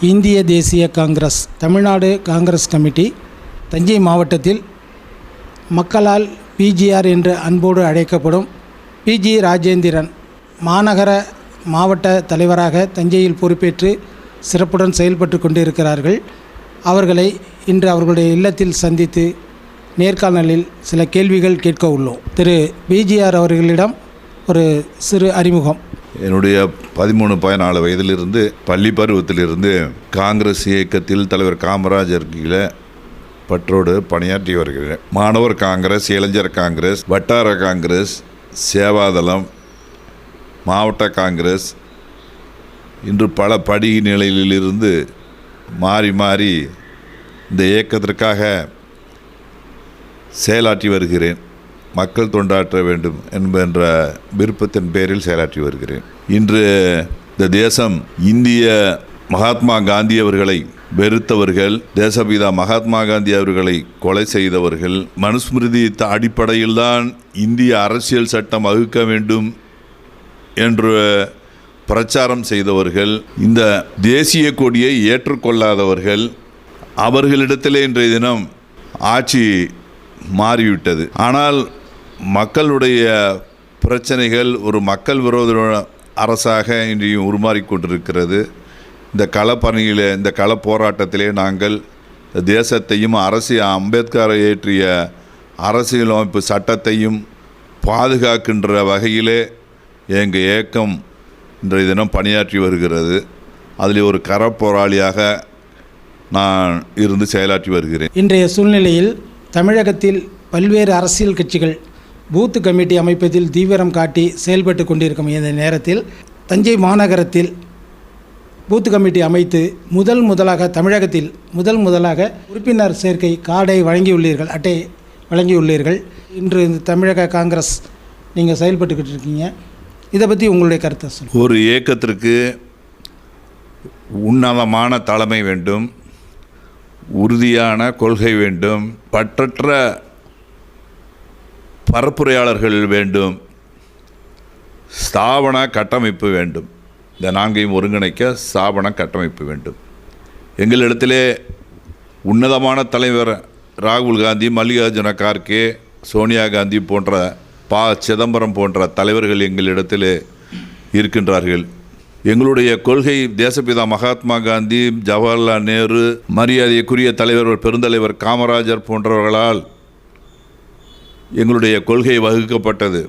இந்திய தேசிய Congress Tamil Nadu Congress committee Thanjai மாவட்டத்தில் மக்களால் பிஜிஆர் என்று அன்போடு அழைக்கப்படும் பிஜி ராஜேந்திரன் மாநகர மாவட்ட தலைவராக தஞ்சையில் பொறுப்பேற்று சிறப்புடன் செயல்பட்டு கொண்டிருக்கிறார்கள். அவர்களை இன்று அவர்களுடைய இல்லத்தில் சந்தித்து நேர்காணலில் சில கேள்விகள் கேட்க உள்ளோம் திரு பிஜிஆர் அவர்களிடம் ஒரு சிறு அறிமுகம். என்னுடைய பதிமூணு பதினாலு வயதிலிருந்து பள்ளி பருவத்திலிருந்து காங்கிரஸ் இயக்கத்தில் தலைவர் காமராஜர் கீழே பற்றோடு பணியாற்றி வருகிறேன். மாணவர் காங்கிரஸ் இளைஞர் காங்கிரஸ் வட்டார காங்கிரஸ் சேவாதளம் மாவட்ட காங்கிரஸ் இன்று பல படி நிலையிலிருந்து மாறி மாறி இந்த இயக்கத்திற்காக செயலாற்றி வருகிறேன். மக்கள் தொண்டாற்ற வேண்டும் என்பன்ற விருப்பத்தின் பேரில் செயலாற்றி வருகிறேன். இன்று இந்த தேசம் இந்திய மகாத்மா காந்தி அவர்களை வெறுத்தவர்கள் தேசபிதா மகாத்மா காந்தி அவர்களை கொலை செய்தவர்கள் மனுஸ்மிருதி அடிப்படையில் அடிப்படையில்தான் இந்திய அரசியல் சட்டம் வகுக்க வேண்டும் என்று பிரச்சாரம் செய்தவர்கள் இந்த தேசிய கொடியை ஏற்றுக்கொள்ளாதவர்கள் அவர்களிடத்திலே இன்றைய தினம் ஆட்சி மாறிவிட்டது. ஆனால் மக்களுடைய பிரச்சனைகள் ஒரு மக்கள் விரோத அரசாக இன்றையும் உருமாறிக்கொண்டிருக்கிறது இந்த களப்பணியில் இந்த கள போராட்டத்திலே நாங்கள் தேசத்தையும் அரசியல் அம்பேத்கர் இயற்றிய அரசியலமைப்பு சட்டத்தையும் பாதுகாக்கின்ற வகையிலே எங்கள் இயக்கம் இன்றைய தினம் பணியாற்றி வருகிறது. அதில் ஒரு கரப்போராளியாக நான் இருந்து செயலாற்றி வருகிறேன். இன்றைய சூழ்நிலையில் தமிழகத்தில் பல்வேறு அரசியல் கட்சிகள் பூத்து கமிட்டி அமைப்பதில் தீவிரம் காட்டி செயல்பட்டு கொண்டிருக்கும் இந்த நேரத்தில் தஞ்சை மாநகரத்தில் பூத்து கமிட்டி அமைத்து முதல் முதலாக தமிழகத்தில் முதல் முதலாக உறுப்பினர் சேர்க்கை கார்டை வழங்கியுள்ளீர்கள் அட்டை வழங்கியுள்ளீர்கள். இன்று இந்த தமிழக காங்கிரஸ் நீங்கள் செயல்பட்டுக்கிட்டு இருக்கீங்க. இதை பற்றி உங்களுடைய கருத்தை சொல்லுங்கள் ஒரு இயக்கத்திற்கு உன்னதமான தலைமை வேண்டும் உறுதியான கொள்கை வேண்டும் பற்றற்ற பரப்புரையாளர்கள் வேண்டும் ஸ்தாபன கட்டமைப்பு வேண்டும். இந்த நான்கையும் ஒருங்கிணைக்க ஸ்தாபன கட்டமைப்பு வேண்டும். எங்களிடத்திலே உன்னதமான தலைவர் ராகுல் காந்தி மல்லிகார்ஜுன கார்கே சோனியா காந்தி போன்ற பா. சிதம்பரம் போன்ற தலைவர்கள் எங்களிடத்திலே இருக்கின்றார்கள். எங்களுடைய கொள்கை தேசப்பிதா மகாத்மா காந்தி ஜவஹர்லால் நேரு மரியாதைக்குரிய தலைவர் பெருந்தலைவர் காமராஜர் போன்றவர்களால் எங்களுடைய கொள்கை வகுக்கப்பட்டது.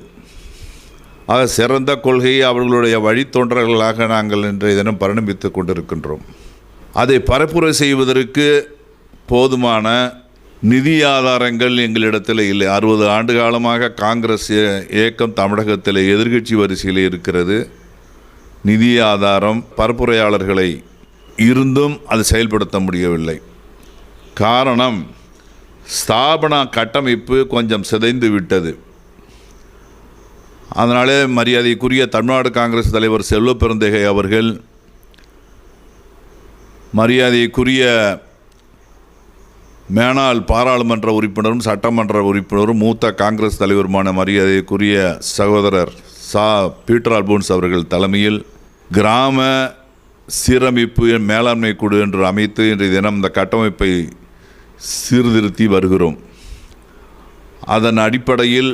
ஆக சிறந்த கொள்கையை அவர்களுடைய வழித்தொண்டர்களாக நாங்கள் இன்றைய தினம் பரிணமித்து கொண்டிருக்கின்றோம். அதை பரப்புரை செய்வதற்கு போதுமான நிதி ஆதாரங்கள் எங்களிடத்தில் இல்லை. அறுபது ஆண்டு காலமாக காங்கிரஸ் இயக்கம் தமிழகத்தில் எதிர்கட்சி வரிசையில் இருக்கிறது. நிதி ஆதாரம் பரப்புரையாளர்களை இருந்தும் அது செயல்படுத்த முடியவில்லை. காரணம் ஸ்தாபன கட்டமைப்பு கொஞ்சம் சிதைந்து விட்டது. அதனாலே மரியாதைக்குரிய தமிழ்நாடு காங்கிரஸ் தலைவர் செல்வ பெருந்தகை அவர்கள் மரியாதைக்குரிய மேனாள் பாராளுமன்ற உறுப்பினரும் சட்டமன்ற உறுப்பினரும் மூத்த காங்கிரஸ் தலைவருமான மரியாதைக்குரிய சகோதரர் சா. பீட்டர் அல்போன்ஸ் அவர்கள் தலைமையில் கிராம சீரமைப்பு மேலாண்மை குழு என்று அமைத்து இன்றைய தினம் இந்த கட்டமைப்பை சீர்திருத்தி வருகிறோம். அதன் அடிப்படையில்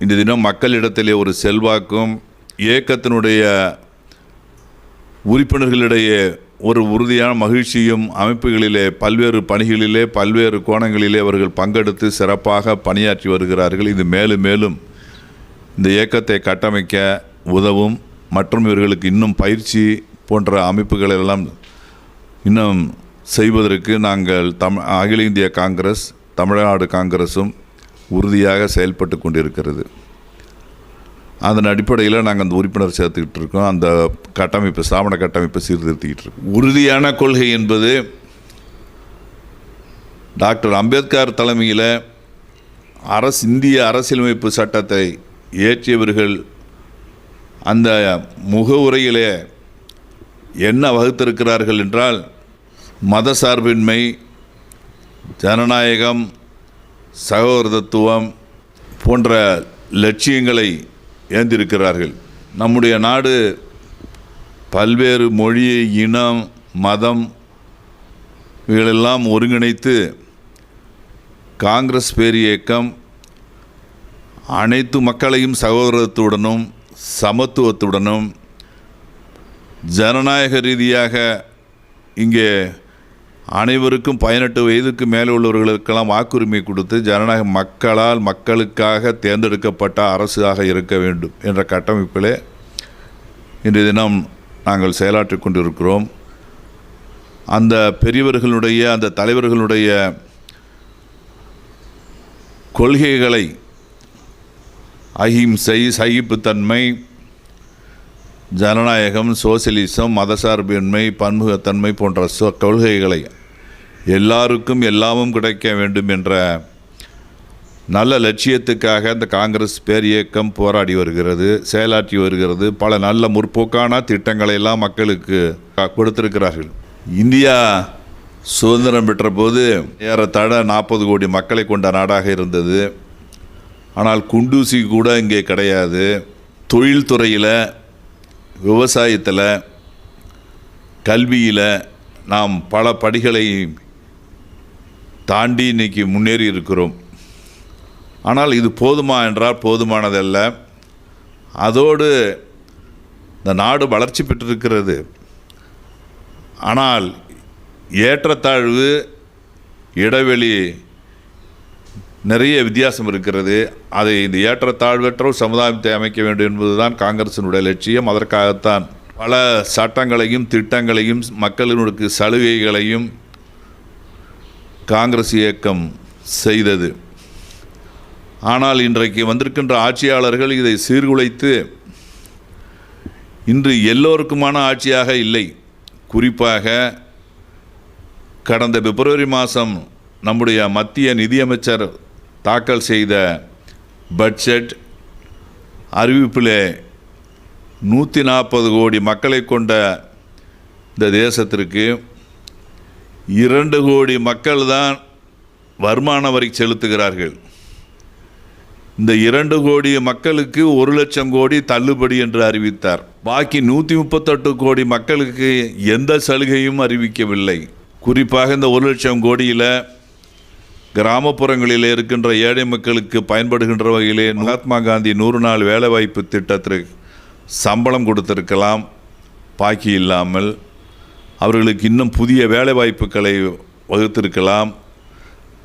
இந்த தினம் மக்களிடத்திலே ஒரு செல்வாக்கும் இயக்கத்தினுடைய உறுப்பினர்களிடையே ஒரு உறுதியான மகிழ்ச்சியும் அமைப்புகளிலே பல்வேறு பணிகளிலே பல்வேறு கோணங்களிலே அவர்கள் பங்கெடுத்து சிறப்பாக பணியாற்றி வருகிறார்கள். இது மேலும் மேலும் இந்த இயக்கத்தை கட்டமைக்க உதவும் மற்றும் இவர்களுக்கு இன்னும் பயிற்சி போன்ற அமைப்புகள் எல்லாம் இன்னும் செய்வதற்கு நாங்கள் தம் அகில இந்திய காங்கிரஸ் தமிழ்நாடு காங்கிரஸும் உறுதியாக செயல்பட்டு கொண்டிருக்கிறது. அதன் அடிப்படையில் நாங்கள் அந்த உறுப்பினர் சேர்த்துக்கிட்டு இருக்கோம். அந்த கட்டமைப்பு ஸ்தாபன கட்டமைப்பை சீர்திருத்திக்கிட்டு இருக்கோம். உறுதியான கொள்கை என்பது டாக்டர் அம்பேத்கர் தலைமையில் அரசு இந்திய அரசியலமைப்பு சட்டத்தை இயற்றியவர்கள் அந்த முகவுரையிலே என்ன வகுத்திருக்கிறார்கள் என்றால் மதசார்பின்மை ஜனநாயகம் சகோதரத்துவம் போன்ற லட்சியங்களை ஏந்திருக்கிறார்கள். நம்முடைய நாடு பல்வேறு மொழி இனம் மதம் இவைகளெல்லாம் ஒருங்கிணைத்து காங்கிரஸ் பேரியக்கம் அனைத்து மக்களையும் சகோதரத்துடனும் சமத்துவத்துடனும் ஜனநாயக ரீதியாக இங்கே அனைவருக்கும் பதினெட்டு வயதுக்கு மேலே உள்ளவர்களுக்கெல்லாம் வாக்குரிமை கொடுத்து ஜனநாயக மக்களால் மக்களுக்காக தேர்ந்தெடுக்கப்பட்ட அரசாக இருக்க வேண்டும் என்ற கட்டமைப்பிலே இன்றைய தினம் நாங்கள் செயலாற்றி கொண்டிருக்கிறோம். அந்த பெரியவர்களுடைய அந்த தலைவர்களுடைய கொள்கைகளை அஹிம்சை சகிப்புத்தன்மை ஜனநாயகம் சோசியலிசம் மதசார்பின்மை பன்முகத்தன்மை போன்ற சொ கொள்கைகளை எல்லாருக்கும் எல்லாமும் கிடைக்க வேண்டும் என்ற நல்ல லட்சியத்துக்காக இந்த காங்கிரஸ் பேரியக்கம் போராடி வருகிறது செயலாற்றி வருகிறது. பல நல்ல முற்போக்கான திட்டங்களை எல்லாம் மக்களுக்கு கொடுத்திருக்கிறார்கள். இந்தியா சுதந்திரம் பெற்ற போது ஏறத்தாழ நாற்பது கோடி மக்களை கொண்ட நாடாக இருந்தது. ஆனால் குண்டூசி கூட இங்கே கிடையாது. தொழில்துறையில் விவசாயத்தில் கல்வியில் நாம் பல படிகளை தாண்டி இன்றைக்கி முன்னேறி இருக்கிறோம். ஆனால் இது போதுமா என்றால் போதுமானதல்ல. அதோடு இந்த நாடு வளர்ச்சி பெற்றிருக்கிறது. ஆனால் ஏற்றத்தாழ்வு இடைவெளி நிறைய வித்தியாசம் இருக்கிறது. அதை இந்த ஏற்றத்தாழ்வற்ற சமுதாயத்தை அமைக்க வேண்டும் என்பதுதான் காங்கிரசினுடைய லட்சியம். அதற்காகத்தான் பல சட்டங்களையும் திட்டங்களையும் மக்களினுடைய சலுகைகளையும் காங்கிரஸ் இயக்கம் செய்தது. ஆனால் இன்றைக்கு வந்திருக்கின்ற ஆட்சியாளர்கள் இதை சீர்குலைத்து இன்று எல்லோருக்குமான ஆட்சியாக இல்லை. குறிப்பாக கடந்த பிப்ரவரி மாதம் நம்முடைய மத்திய நிதியமைச்சர் தாக்கல் செய்த பட்ஜெட் அறிவிப்பிலே நூற்றி நாற்பது கோடி மக்களை கொண்ட இந்த தேசத்திற்கு இரண்டு கோடி மக்கள் தான் வருமான வரி செலுத்துகிறார்கள். இந்த இரண்டு கோடி மக்களுக்கு ஒரு லட்சம் கோடி தள்ளுபடி என்று அறிவித்தார். பாக்கி நூற்றி முப்பத்தெட்டு கோடி மக்களுக்கு எந்த சலுகையும் அறிவிக்கவில்லை. குறிப்பாக இந்த ஒரு லட்சம் கோடியில் கிராமப்புறங்களில் இருக்கின்ற ஏழை மக்களுக்கு பயன்படுகின்ற வகையிலே மகாத்மா காந்தி நூறு நாள் வேலைவாய்ப்பு திட்டத்திற்கு சம்பளம் கொடுத்திருக்கலாம். பாக்கி இல்லாமல் அவர்களுக்கு இன்னும் புதிய வேலைவாய்ப்புகளை வகுத்திருக்கலாம்.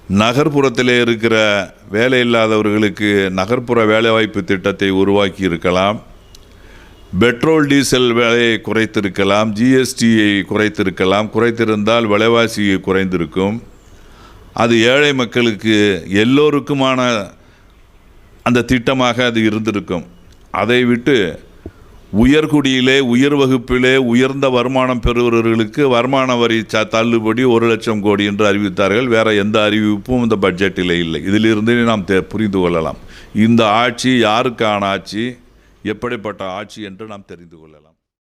நகர்ப்புறத்தில் இருக்கிற வேலை இல்லாதவர்களுக்கு நகர்ப்புற வேலைவாய்ப்பு திட்டத்தை உருவாக்கி இருக்கலாம் பெட்ரோல் டீசல் விலையை குறைத்திருக்கலாம். ஜிஎஸ்டியை குறைத்திருக்கலாம். குறைத்திருந்தால் விலைவாசி குறைந்திருக்கும். அது ஏழை மக்களுக்கு எல்லோருக்குமான அந்த திட்டமாக அது இருந்திருக்கும். அதை விட்டு உயர்குடியிலே உயர் வகுப்பிலே உயர்ந்த வருமானம் பெறுபவர்களுக்கு வருமான வரி ச தள்ளுபடி ஒரு லட்சம் கோடி என்று அறிவித்தார்கள். வேற எந்த அறிவிப்பும் இந்த பட்ஜெட்டில் இல்லை. இதிலிருந்தே நாம் தெ புரிந்து கொள்ளலாம். இந்த ஆட்சி யாருக்கான ஆட்சி? எப்படிப்பட்ட ஆட்சி என்று நாம் தெரிந்து கொள்ளலாம்.